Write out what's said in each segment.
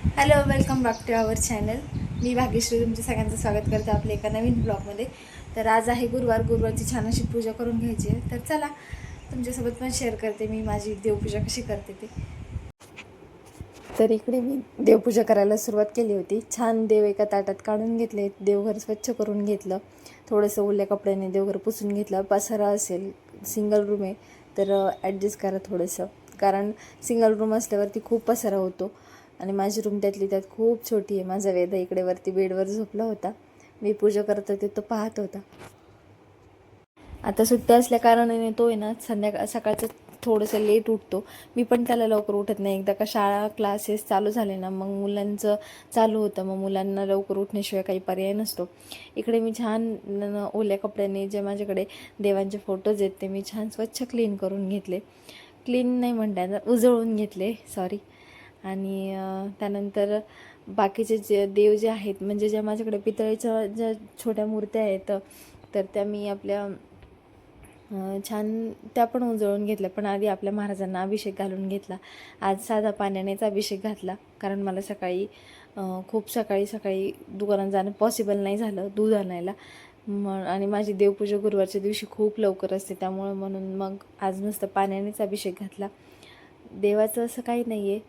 Hello welcome back to our channel मी भाग्यश्री तुमच्या सगळ्यांचं स्वागत करते आपल्या एका नवीन ब्लॉगमध्ये तर आज आहे गुरुवार गुरुवारची छान अशी पूजा करून घ्यायची आहे. तर चला तुमच्यासोबत पण शेअर करते मी माझी देवपूजा कशी करते ते. तर इकडे मी देवपूजा करायला सुरुवात केली होती. छान देव एका ताटात काढून घेतले देवघर स्वच्छ करून घेतलं. थोडंसं ओल्या कपड्याने देवघर पुसून घेतलं. पसारा असेल सिंगल रूम आहे तर ॲडजस्ट करा थोडंसं. कारण सिंगल रूम असल्यावरती खूप पसारा होतो. आणि माझी रूम त्यातली त्यात खूप छोटी आहे. माझा वेदा इकडे वरती बेडवर झोपला होता. मी पूजा करत होते तो पाहत होता. आता सुट्ट्या असल्या कारणाने तो आहे ना संध्याकाळ सकाळचं थोडंसं लेट उठतो. मी पण त्याला लवकर उठत नाही. एकदा का शाळा क्लासेस चालू झाले ना मग मुलांचं चालू होतं. मग मुलांना लवकर उठण्याशिवाय काही पर्याय नसतो. इकडे मी छान ओल्या कपड्याने जे माझ्याकडे देवांचे फोटोज आहेत ते मी छान स्वच्छ क्लीन करून घेतले. क्लीन नाही म्हणता येणार उजळून घेतले. सॉरी आणि त्यानंतर बाकीचे जे देव जे आहेत म्हणजे ज्या माझ्याकडे पितळेच्या ज्या छोट्या मूर्त्या आहेत तर त्या मी आपल्या छान त्या पण उजळून घेतल्या. पण आधी आपल्या महाराजांना अभिषेक घालून घेतला. आज साधा पाण्यानेच अभिषेक घातला. कारण मला सकाळी खूप सकाळी सकाळी दुकानात जाणं पॉसिबल नाही झालं दूध आणायला. मग आणि माझी देवपूजा गुरुवारच्या दिवशी खूप लवकर असते. त्यामुळं म्हणून मग आज नुसतं पाण्यानेच अभिषेक घातला. देवाचं असं काही नाही आहे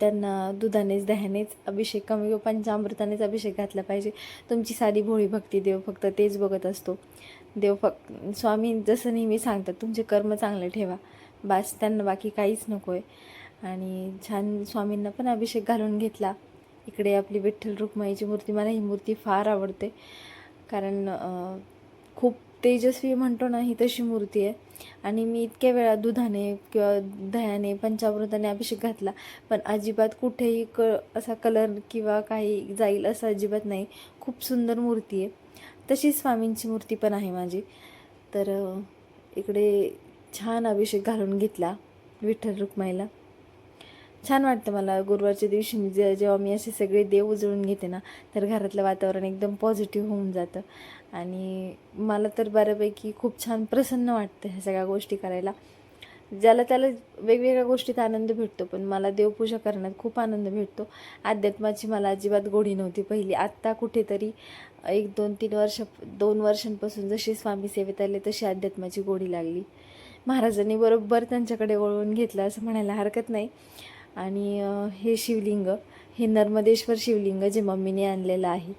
त्यांना दुधानेच दह्यानेच अभिषेक कमी पंचामृतानेच अभिषेक घातला पाहिजे. तुमची साधी भोळी भक्ती देव फक्त तेच बघत असतो. देव फक्त स्वामी जसं नेहमी सांगतात तुमचे कर्म चांगले ठेवा. बास त्यांना बाकी काहीच नको आहे आणि छान स्वामींना पण अभिषेक घालून घेतला. इकडे आपली विठ्ठल रुक्माईची मूर्ती मला ही मूर्ती फार आवडते. कारण खूप तेजस्वी म्हणतो ना ही तशी मूर्ती आहे. आणि मी इतक्या वेळा दुधाने किंवा दह्याने पंचामृताने अभिषेक घातला. पण अजिबात कुठेही क असा कलर किंवा काही जाईल असं अजिबात नाही. खूप सुंदर मूर्ती आहे. तशीच स्वामींची मूर्ती पण आहे माझी. तर इकडे छान अभिषेक घालून घेतला विठ्ठल रुक्माईला. छान वाटतं मला गुरुवारच्या दिवशी मी जे जेव्हा मी असे सगळे देव उजळून घेते ना तर घरातलं वातावरण एकदम पॉझिटिव्ह होऊन जातं. आणि मला तर बऱ्यापैकी खूप छान प्रसन्न वाटतं ह्या सगळ्या गोष्टी करायला. ज्याला त्याला वेगवेगळ्या गोष्टीत आनंद भेटतो पण मला देवपूजा करण्यात खूप आनंद भेटतो. अध्यात्माची मला अजिबात गोडी नव्हती पहिली. आत्ता कुठेतरी एक दोन तीन वर्ष दोन वर्षांपासून जशी स्वामी सेवेत आले तशी अध्यात्माची गोडी लागली. महाराजांनी बरोबर त्यांच्याकडे वळवून घेतलं असं म्हणायला हरकत नाही. आणि हे शिवलिंग हे नर्मदेश्वर शिवलिंग जे मम्मीने आणलेलं आहे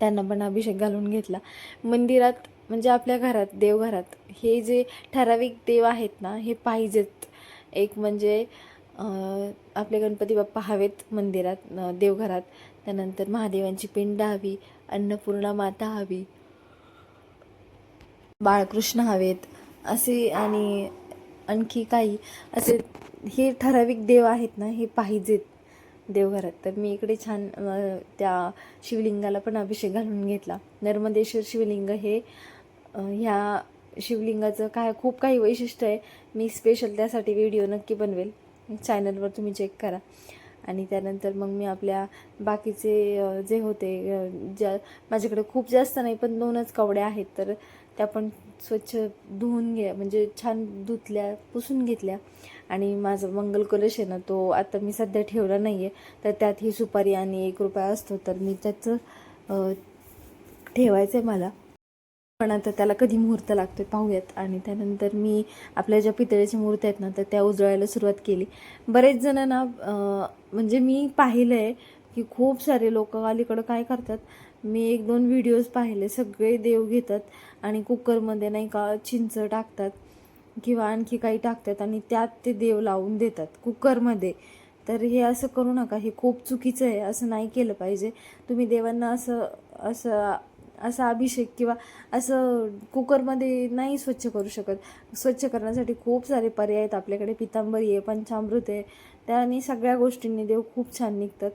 त्यांना पण अभिषेक घालून घेतला. मंदिरात म्हणजे आपल्या घरात देवघरात हे जे ठराविक देव आहेत ना हे पाहिजेत. एक म्हणजे आपले गणपती बाप्पा हवेत मंदिरात देवघरात त्यानंतर महादेवांची पिंड हवी अन्नपूर्णा माता हवी बाळकृष्ण हवेत असे आणि आणखी काही असे हे ठराविक देव आहेत ना हे पाहिजेत देवघरात. तर मी इकडे छान त्या शिवलिंगाला पण अभिषेक घालून घेतला. नर्मदेश्वर शिवलिंग हे ह्या शिवलिंगाचं काय खूप काही वैशिष्ट्य आहे. मी स्पेशल त्यासाठी व्हिडिओ नक्की बनवेल. चॅनलवर तुम्ही चेक करा. आणि त्यानंतर मग मी आपल्या बाकीचे जे होते ज्या माझ्याकडे खूप जास्त नाही पण दोनच कवड्या आहेत. तर त्या पण स्वच्छ धुवून घ्या म्हणजे छान धुतल्या पुसून घेतल्या. आणि माझा मंगल कलश आहे ना तो आता मी सध्या ठेवला नाही आहे तर त्यात ही सुपारी आणि एक रुपया असतो तर मी त्याचं ठेवायचं आहे मला. पण आता त्याला कधी मुहूर्त लागतो पाहूयात. आणि त्यानंतर मी आपल्या ज्या पितळेच्या मुहूर्त आहेत ना तर त्या उजळायला सुरुवात केली. बरेच जण ना म्हणजे मी पाहिलं आहे की खूप सारे लोक अलीकडं काय करतात मी एक दोन व्हिडिओज पाहिले सगळे देव घेतात आणि कुकरमध्ये नाही का चिंच टाकतात किंवा आणखी काही टाकतात आणि त्यात ते देव लावून देतात कुकरमध्ये तर हे असं करू नका हे खूप चुकीचं आहे असं नाही केलं पाहिजे. तुम्ही देवांना असं असं असा अभिषेक किंवा असं कुकरमध्ये नाही स्वच्छ करू शकत. स्वच्छ करण्यासाठी खूप सारे पर्याय आहेत आपल्याकडे. पितांबरी आहे पंचामृत आहे त्याने सगळ्या गोष्टींनी देव खूप छान निघतात.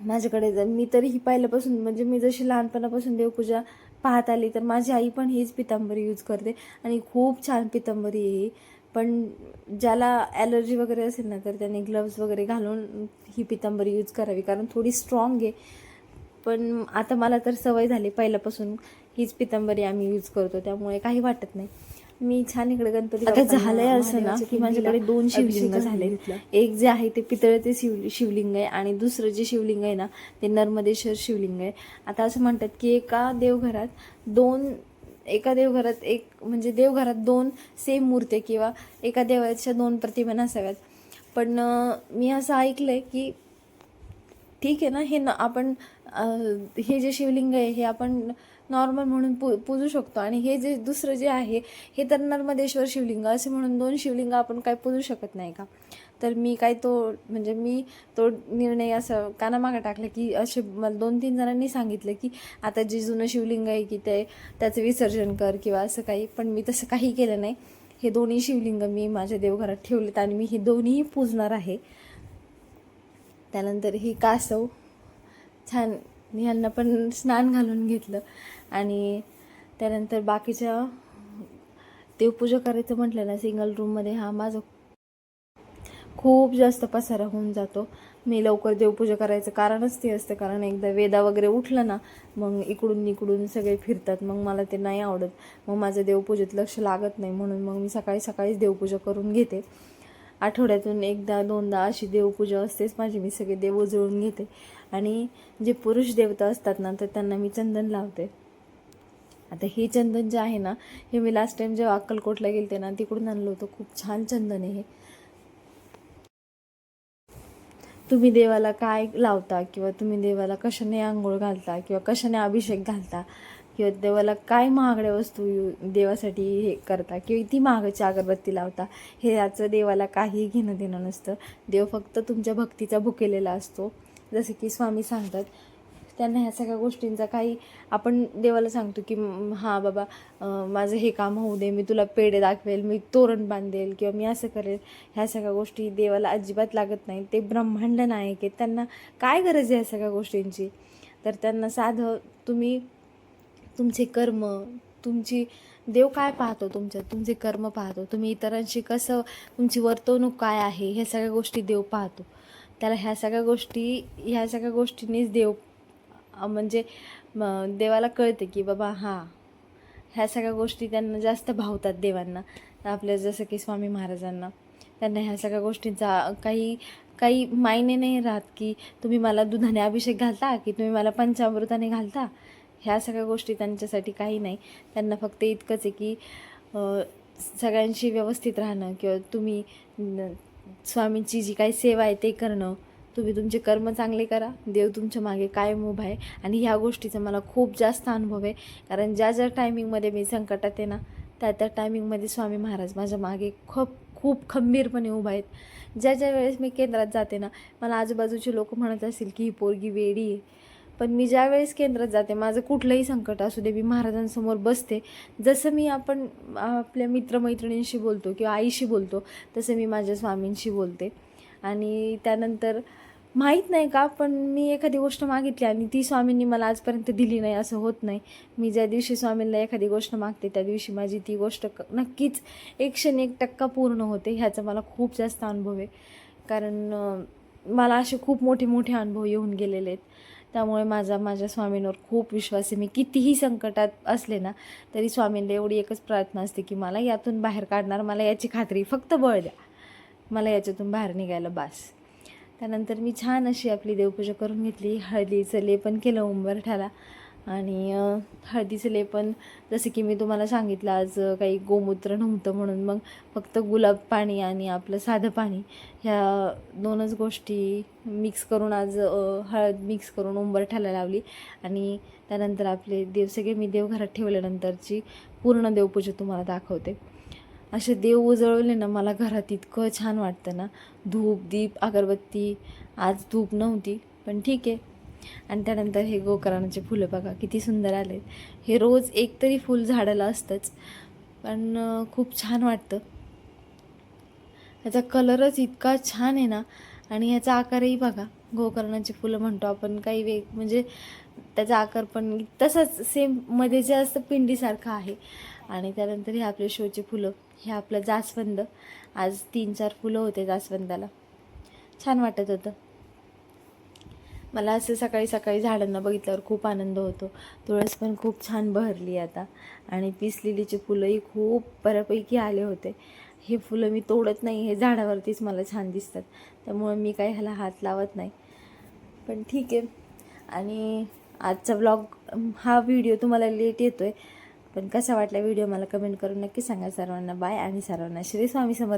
माझ्याकडे जर मी तरी ही पहिल्यापासून म्हणजे मी जशी लहानपणापासून देवपूजा पाहत आली तर माझी आई पण हीच पितांबरी यूज करते आणि खूप छान पितांबरी आहे ही. पण ज्याला ॲलर्जी वगैरे असेल ना तर त्याने ग्लव्स वगैरे घालून ही पितांबरी यूज करावी कारण थोडी स्ट्रॉंग आहे. पण आता मला तर सवय झाली पहिल्यापासून हीच पितांबरी आम्ही यूज करतो त्यामुळे काही वाटत नाही. मी छान इकडे गणपती आता झालंय असं ना की माझ्याकडे दोन शिवलिंग झाले एक जे आहे ते पितळेचे शिव शिवलिंग आहे आणि दुसरं जे शिवलिंग आहे ना ते नर्मदेश्वर शिवलिंग आहे. आता असं म्हणतात की एका देवघरात दोन एका देवघरात एक म्हणजे देवघरात दोन सेम मूर्ती किंवा एका देवाच्या दोन प्रतिमा नसाव्यात. पण मी असं ऐकलंय की ठीक आहे ना हे न आपण हे जे शिवलिंग आहे हे आपण नॉर्मल म्हणून पू पूजू शकतो. आणि हे जे दुसरं जे आहे हे तर नर्मदेश्वर शिवलिंग असे म्हणून दोन शिवलिंग आपण काय पूजू शकत नाही का? तर मी काय तो म्हणजे मी तो निर्णय असं कानामागं टाकला की असे मला दोन तीन जणांनी सांगितलं की आता जे जुनं शिवलिंग आहे की ते त्याचं विसर्जन कर किंवा असं काही पण मी तसं काही केलं नाही. हे दोन्ही शिवलिंग मी माझ्या देवघरात ठेवलेत आणि मी हे दोन्हीही पूजणार आहे. त्यानंतर ही कासव छान मी ह्यांना पण स्नान घालून घेतलं. आणि त्यानंतर बाकीच्या देवपूजा करायचं म्हटलं ना सिंगल रूममध्ये हा माझा खूप जास्त पसारा होऊन जातो. मी लवकर देवपूजा करायचं कारणच ते असतं. कारण एकदा वेदा वगैरे उठलं ना मग इकडून इकडून सगळे फिरतात. मग मला ते नाही आवडत. मग माझं देवपूजेत लक्ष लागत नाही. म्हणून मग मी सकाळी सकाळीच देवपूजा करून घेते. आठवड्यातून एकदा दोनदा अशी देवपूजा असतेच. माझी मी सगळे देव उजळून घेते. आणि जे पुरुष देवता असतात ना तर त्यांना मी चंदन लावते. आता हे चंदन जे आहे ना हे मी लास्ट टाइम जेव्हा अक्कलकोटला गेलते ना तिकडून आणलं होतं. खूप छान चंदन आहे हे. तुम्ही देवाला काय लावता किंवा तुम्ही देवाला कशाने आंघोळ घालता किंवा कशाने अभिषेक घालता किंवा देवाला काय महागड्या वस्तू देवासाठी हे करता किंवा ती महागाची अगरबत्ती लावता हे याचं देवाला काही घेणं देणं नसतं. देव फक्त तुमच्या भक्तीचा भुकेलेला असतो. जसे की स्वामी सांगतात त्यांना ह्या सगळ्या गोष्टींचा काही आपण देवाला सांगतो की हां बाबा माझं हे काम होऊ दे मी तुला पेढे दाखवेल मी तोरण बांधेल किंवा मी असं करेल. ह्या सगळ्या गोष्टी देवाला अजिबात लागत नाही ते ब्रह्मांड नायक आहेत. त्यांना काय गरज आहे ह्या सगळ्या गोष्टींची? तर त्यांना साधं तुम्ही तुमचे कर्म तुमची देव काय पाहतो तुमच्यात? तुमचे कर्म पाहतो. तुम्ही इतरांशी कसं तुमची वर्तवणूक काय आहे? ह्या सगळ्या गोष्टी देव पाहतो. त्याला ह्या सगळ्या गोष्टी ह्या सगळ्या गोष्टींनीच देव म्हणजे देवाला कळते की बाबा हां ह्या सगळ्या गोष्टी त्यांना जास्त भावतात देवांना. आपल्या जसं की स्वामी महाराजांना. त्यांना ह्या सगळ्या गोष्टींचा काही काही मायने नाही राहत की तुम्ही मला दुधाने अभिषेक घालता की तुम्ही मला पंचामृताने घालता. ह्या सगळ्या गोष्टी त्यांच्यासाठी काही नाही. त्यांना फक्त इतकंच आहे की सगळ्यांशी व्यवस्थित राहणं किंवा तुम्ही स्वामींची जी काही सेवा आहे ते करणं तुम्ही तुमचे कर्म चांगले करा देव तुमच्या मागे कायम उभा आहे आणि ह्या गोष्टीचा मला खूप जास्त अनुभव आहे. कारण ज्या ज्या टायमिंगमध्ये मी संकटात आहे ना त्या त्या टायमिंगमध्ये स्वामी महाराज माझ्या मागे खूप खूप खंबीरपणे उभा आहेत. ज्या ज्या वेळेस मी केंद्रात जाते ना मला आजूबाजूचे लोक म्हणत असतील की ही पोरगी वेडी आहे. पण मी ज्यावेळेस केंद्रात जाते माझं कुठलंही संकट असू दे मी महाराजांसमोर बसते. जसं मी आपण आपल्या मित्रमैत्रिणींशी बोलतो किंवा आईशी बोलतो तसं मी माझ्या स्वामींशी बोलते. आणि त्यानंतर माहीत नाही का पण मी एखादी गोष्ट मागितली आणि ती स्वामींनी मला आजपर्यंत दिली नाही असं होत नाही. मी ज्या दिवशी स्वामींना एखादी गोष्ट मागते त्या दिवशी माझी ती गोष्ट नक्कीच नक्कीच एकशे एक टक्का पूर्ण होते ह्याचा मला खूप जास्त अनुभव आहे. कारण मला असे खूप मोठे मोठे अनुभव येऊन गेलेले आहेत. त्यामुळे माझा माझ्या स्वामींवर खूप विश्वास आहे. मी कितीही संकटात असले ना तरी स्वामींना एवढी एकच प्रार्थना असते की मला यातून बाहेर काढणार मला याची खात्री फक्त बळ द्या. मला याच्यातून बाहेर निघायला बास. त्यानंतर मी छान अशी आपली देवपूजा करून घेतली. हळदीचं लेपन केलं उंबरठ्याला. आणि हळदीचे हळदीचं लेपन जसं की मी तुम्हाला सांगितलं आज काही गोमूत्र नव्हतं म्हणून मग फक्त गुलाब पाणी आणि आपलं साधं पाणी ह्या दोनच गोष्टी मिक्स करून आज हळद मिक्स करून उंबरठ्याला लावली. आणि त्यानंतर आपले देव सगळे मी देवघरात ठेवल्यानंतरची पूर्ण देवपूजा तुम्हाला दाखवते. असे देव उजळवले ना मला घरात इतकं छान वाटतं ना. धूप दीप अगरबत्ती आज धूप नव्हती पण ठीक आहे. आणि त्यानंतर हे गोकर्णाचे फुलं बघा किती सुंदर आले हे रोज एक तरी फूल झाडाला असतंच पण खूप छान वाटतं. ह्याचा कलरच इतका छान आहे ना आणि ह्याचा आकारही बघा गोकर्णाची फुलं म्हणतो आपण काही वेग म्हणजे त्याचा आकार पण तसंच सेममध्ये जे असतं पिंडीसारखं आहे. आणि त्यानंतर हे आपले शोचे फुलं हे आपलं जास्वंद. आज तीन चार फुलं होते जास्वंदाला. छान वाटत होतं. मला असं सकाळी सकाळी झाडांना बघितल्यावर खूप आनंद होतो. तुळस पण खूप छान बहरली आता. आणि पीस लिलीचे फुलंही खूप बऱ्यापैकी आले होते. हे फुलं मी तोडत नाही हे झाडावरतीच मला छान दिसतात. त्यामुळे मी काही ह्याला हात लावत नाही. पण ठीक आहे. आणि आजचा ब्लॉग हा व्हिडिओ तुम्हाला लेट येतो आहे पण कसा वाटला व्हिडिओ मला कमेंट करून नक्की सांगा. सर्वांना बाय आणि सर्वांना श्री स्वामी समर्थ